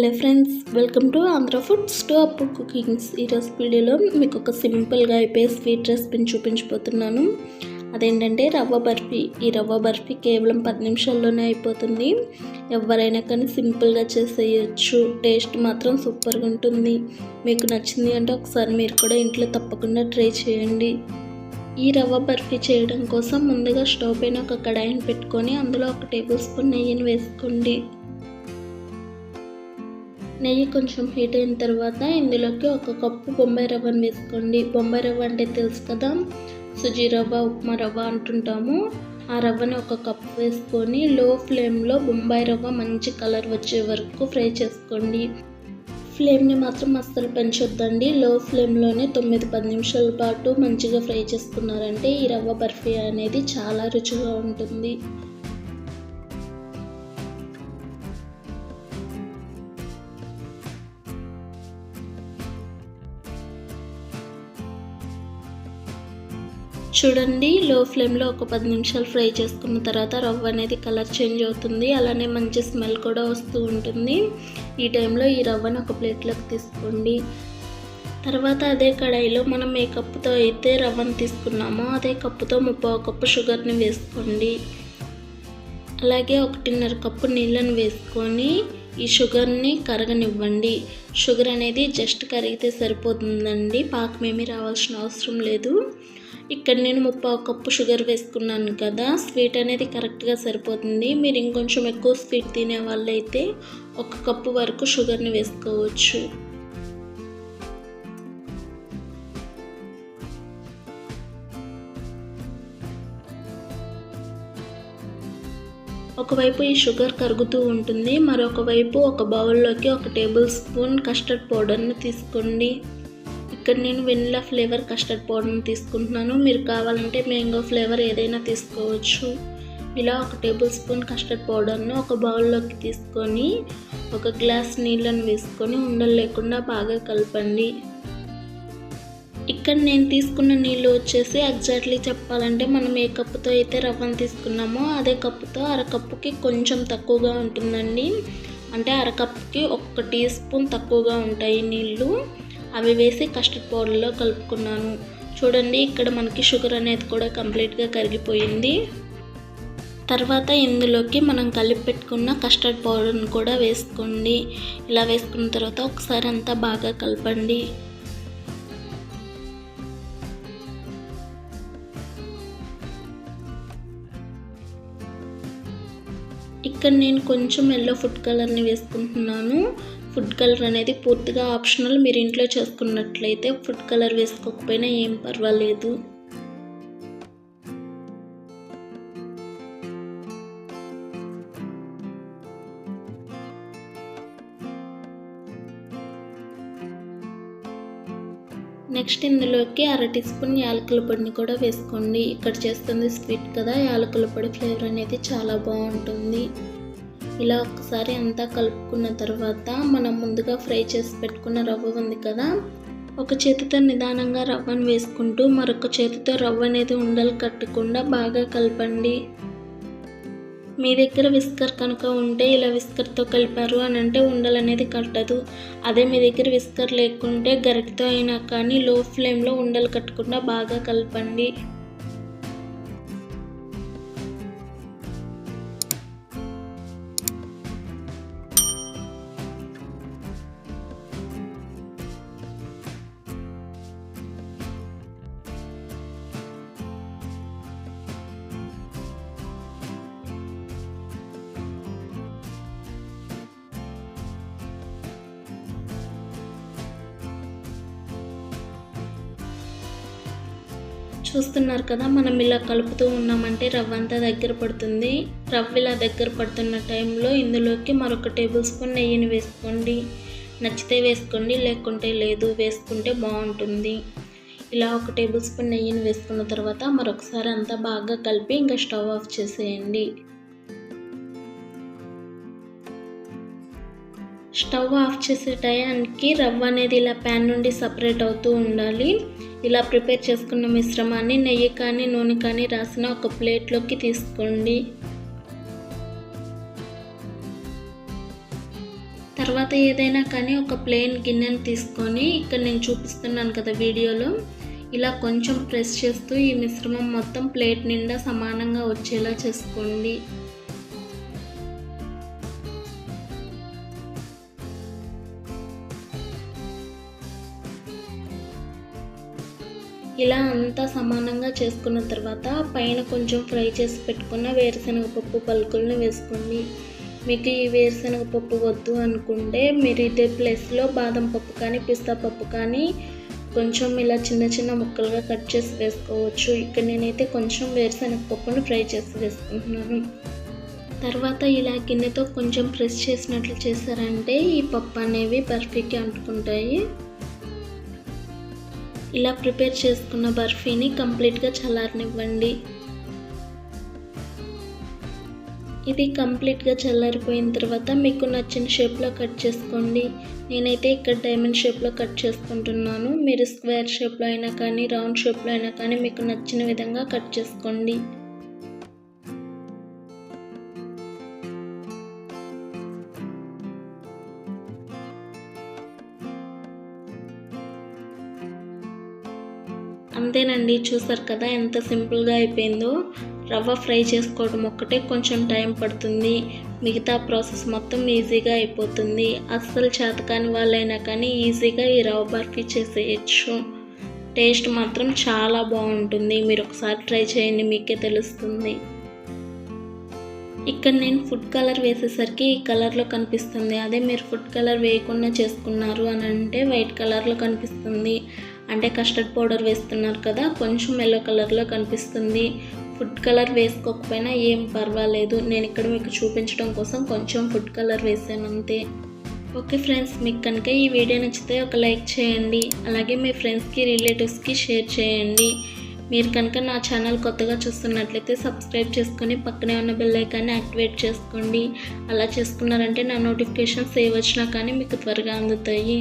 Hello friends welcome to Andhra foods to Appu cookings. ఈరోజు వీడియోలో మీకు ఒక సింపుల్గా అయిపోయే స్వీట్ రెసిపీని చూపించబోతున్నాను. అదేంటంటే రవ్వ బర్ఫీ. ఈ రవ్వ బర్ఫీ కేవలం పది నిమిషాల్లోనే అయిపోతుంది. ఎవరైనా కానీ సింపుల్గా చేసేయచ్చు. టేస్ట్ మాత్రం సూపర్గా ఉంటుంది. మీకు నచ్చింది అంటే ఒకసారి మీరు కూడా ఇంట్లో తప్పకుండా ట్రై చేయండి. ఈ రవ్వ బర్ఫీ చేయడం కోసం ముందుగా స్టవ్ పైన ఒక కడాయిని పెట్టుకొని అందులో ఒక టేబుల్ స్పూన్ నెయ్యిని వేసుకోండి. నెయ్యి కొంచెం హీట్ అయిన తర్వాత ఇందులోకి ఒక కప్పు బొంబాయి రవ్వను వేసుకోండి. బొంబాయి రవ్వ అంటే తెలుసు కదా? సుజీ రవ్వ ఉప్మా రవ్వ అంటుంటాము. ఆ రవ్వని ఒక కప్పు వేసుకొని లో ఫ్లేమ్లో బొంబాయి రవ్వ మంచి కలర్ వచ్చే వరకు ఫ్రై చేసుకోండి. ఫ్లేమ్ని మాత్రం అస్సలు పెంచొద్దండి. లో ఫ్లేమ్లోనే తొమ్మిది పది నిమిషాల పాటు మంచిగా ఫ్రై చేసుకున్నారంటే ఈ రవ్వ బర్ఫీ అనేది చాలా రుచిగా ఉంటుంది. చూడండి లో ఫ్లేమ్లో ఒక పది నిమిషాలు ఫ్రై చేసుకున్న తర్వాత రవ్వ అనేది కలర్ చేంజ్ అవుతుంది. అలానే మంచి స్మెల్ కూడా వస్తూ ఉంటుంది. ఈ టైంలో ఈ రవ్వను ఒక ప్లేట్లోకి తీసుకోండి. తర్వాత అదే కడాయిలో మనం ఏ కప్పుతో అయితే రవ్వను తీసుకున్నామో అదే కప్పుతో ముప్పై కప్పు షుగర్ని వేసుకోండి. అలాగే ఒకటిన్నర కప్పు నీళ్ళని వేసుకొని ఈ షుగర్ని కరగనివ్వండి. షుగర్ అనేది జస్ట్ కరిగితే సరిపోతుందండి. పాకమేమీ రావాల్సిన అవసరం లేదు. ఇక్కడ నేను ముప్పై కప్పు షుగర్ వేసుకున్నాను కదా. స్వీట్ అనేది కరెక్ట్గా సరిపోతుంది. మీరు ఇంకొంచెం ఎక్కువ స్వీట్ తినే వాళ్ళైతే ఒక కప్పు వరకు షుగర్ని వేసుకోవచ్చు. ఒకవైపు ఈ షుగర్ కరుగుతూ ఉంటుంది. మరొక వైపు ఒక బౌల్లోకి ఒక టేబుల్ స్పూన్ కస్టర్డ్ పౌడర్ని తీసుకోండి. ఇక్కడ నేను వెనిలా ఫ్లేవర్ కస్టర్డ్ పౌడర్ని తీసుకుంటున్నాను. మీరు కావాలంటే మ్యాంగో ఫ్లేవర్ ఏదైనా తీసుకోవచ్చు. ఇలా ఒక టేబుల్ స్పూన్ కస్టర్డ్ పౌడర్ను ఒక బౌల్లోకి తీసుకొని ఒక గ్లాస్ నీళ్ళను వేసుకొని ఉండలు లేకుండా బాగా కలపండి. ఇక్కడ నేను తీసుకున్న నీళ్ళు వచ్చేసి ఎగ్జాక్ట్లీ చెప్పాలంటే మనం ఏ కప్పుతో అయితే రవ్వను తీసుకున్నామో అదే కప్పుతో అరకప్పుకి కొంచెం తక్కువగా ఉంటుందండి. అంటే అరకప్పుకి ఒక టీ స్పూన్ తక్కువగా ఉంటాయి నీళ్ళు. అవి వేసి కస్టర్డ్ పౌడర్లో కలుపుకున్నాను. చూడండి ఇక్కడ మనకి షుగర్ అనేది కూడా కంప్లీట్గా కరిగిపోయింది. తర్వాత ఇందులోకి మనం కలిపి పెట్టుకున్న కస్టర్డ్ పౌడర్ని కూడా వేసుకోండి. ఇలా వేసుకున్న తర్వాత ఒకసారి అంతా బాగా కలపండి. ఇక్కడ నేను కొంచెం ఎల్లో ఫుడ్ కలర్ని వేసుకుంటున్నాను. ఫుడ్ కలర్ అనేది పూర్తిగా ఆప్షనల్. మీరు ఇంట్లో చేసుకున్నట్లయితే ఫుడ్ కలర్ వేసుకోకపోయినా ఏం పర్వాలేదు. నెక్స్ట్ ఇందులోకి అర టీ స్పూన్ యాలకుల పొడిని కూడా వేసుకోండి. ఇక్కడ చేస్తుంది స్వీట్ కదా యాలకుల పొడి ఫ్లేవర్ అనేది చాలా బాగుంటుంది. ఇలా ఒకసారి అంతా కలుపుకున్న తర్వాత మనం ముందుగా ఫ్రై చేసి పెట్టుకున్న రవ్వ ఉంది కదా ఒక చేతితో నిదానంగా రవ్వను వేసుకుంటూ మరొక చేతితో రవ్వ అనేది ఉండలు కట్టకుండా బాగా కలపండి. మీ దగ్గర విస్కర్ కనుక ఉంటే ఇలా విస్కర్తో కలిపారు అని అంటే ఉండలు అనేది కట్టదు. అదే మీ దగ్గర విస్కర్ లేకుంటే గరిటతో అయినా కానీ లో ఫ్లేమ్లో ఉండలు కట్టకుండా బాగా కలపండి. చూస్తున్నారు కదా మనం ఇలా కలుపుతూ ఉన్నామంటే రవ్వ అంతా దగ్గర పడుతుంది. రవ్వ ఇలా దగ్గర పడుతున్న టైంలో ఇందులోకి మరొక టేబుల్ స్పూన్ నెయ్యిని వేసుకోండి. నచ్చితే వేసుకోండి లేకుంటే లేదు వేసుకుంటే బాగుంటుంది. ఇలా ఒక టేబుల్ స్పూన్ నెయ్యిని వేసుకున్న తర్వాత మరొకసారి అంతా బాగా కలిపి ఇంకా స్టవ్ ఆఫ్ చేసేయండి. స్టవ్ ఆఫ్ చేసే టయానికి రవ్వ అనేది ఇలా ప్యాన్ నుండి సపరేట్ అవుతూ ఉండాలి. ఇలా ప్రిపేర్ చేసుకున్న మిశ్రమాన్ని నెయ్యి కానీ నూనె కానీ రాసిన ఒక ప్లేట్లోకి తీసుకోండి. తర్వాత ఏదైనా కానీ ఒక ప్లెయిన్ గిన్నెని తీసుకొని ఇక్కడ నేను చూపిస్తున్నాను కదా వీడియోలో ఇలా కొంచెం ప్రెస్ చేస్తూ ఈ మిశ్రమం మొత్తం ప్లేట్ నిండా సమానంగా వచ్చేలా చేసుకోండి. ఇలా అంతా సమానంగా చేసుకున్న తర్వాత పైన కొంచెం ఫ్రై చేసి పెట్టుకున్న వేరుశనగ పప్పు పలుకులను వేసుకోండి మీకు ఈ వేరుశనగ పప్పు వద్దు అనుకుంటే మీరు ఇదే ప్లేస్లో బాదం పప్పు కానీ పిస్తా పప్పు కానీ కొంచెం ఇలా చిన్న చిన్న ముక్కలుగా కట్ చేసి వేసుకోవచ్చు. ఇక్కడ నేనైతే కొంచెం వేరుశనగ పప్పును ఫ్రై చేసి వేసుకుంటున్నాను. తర్వాత ఇలా గిన్నెతో కొంచెం ప్రెస్ చేసినట్లు చేశారంటే ఈ పప్పు అనేవి పర్ఫెక్ట్గా అంటుకుంటాయి. ఇలా ప్రిపేర్ చేసుకున్న బర్ఫీని కంప్లీట్గా చల్లారనివ్వండి. ఇది కంప్లీట్గా చల్లారిపోయిన తర్వాత మీకు నచ్చిన షేప్లో కట్ చేసుకోండి. నేనైతే ఇక్కడ డైమండ్ షేప్లో కట్ చేసుకుంటున్నాను. మీరు స్క్వేర్ షేప్లో అయినా కానీ రౌండ్ షేప్లో అయినా కానీ మీకు నచ్చిన విధంగా కట్ చేసుకోండి. అంతేనండి చూసారు కదా ఎంత సింపుల్గా అయిపోయిందో. రవ్వ ఫ్రై చేసుకోవడం ఒక్కటే కొంచెం టైం పడుతుంది. మిగతా ప్రాసెస్ మొత్తం ఈజీగా అయిపోతుంది. అస్సలు చేతకాని వాళ్ళైనా కానీ ఈజీగా ఈ రవ్వ బర్ఫీ చేసేయచ్చు. టేస్ట్ మాత్రం చాలా బాగుంటుంది. మీరు ఒకసారి ట్రై చేయండి మీకే తెలుస్తుంది. ఇక్కడ నేను ఫుడ్ కలర్ వేసేసరికి ఈ కలర్లో కనిపిస్తుంది. అదే మీరు ఫుడ్ కలర్ వేయకుండా చేసుకున్నారు అని అంటే వైట్ కలర్లో కనిపిస్తుంది. అంటే కస్టర్డ్ పౌడర్ వేస్తున్నారు కదా కొంచెం ఎల్లో కలర్లో కనిపిస్తుంది. ఫుడ్ కలర్ వేసుకోకపోయినా ఏం పర్వాలేదు. నేను ఇక్కడ మీకు చూపించడం కోసం కొంచెం ఫుడ్ కలర్ వేసాను అంతే. ఓకే ఫ్రెండ్స్ మీకు కనుక ఈ వీడియో నచ్చితే ఒక లైక్ చేయండి. అలాగే మీ ఫ్రెండ్స్కి రిలేటివ్స్కి షేర్ చేయండి. మీరు కనుక నా ఛానల్ కొత్తగా చూస్తున్నట్లయితే సబ్స్క్రైబ్ చేసుకొని పక్కనే ఉన్న బెల్ ఐకాన్ని యాక్టివేట్ చేసుకోండి. అలా చేసుకున్నారంటే నా నోటిఫికేషన్ సేవ్ వచ్చినా కానీ మీకు త్వరగా అందుతాయి.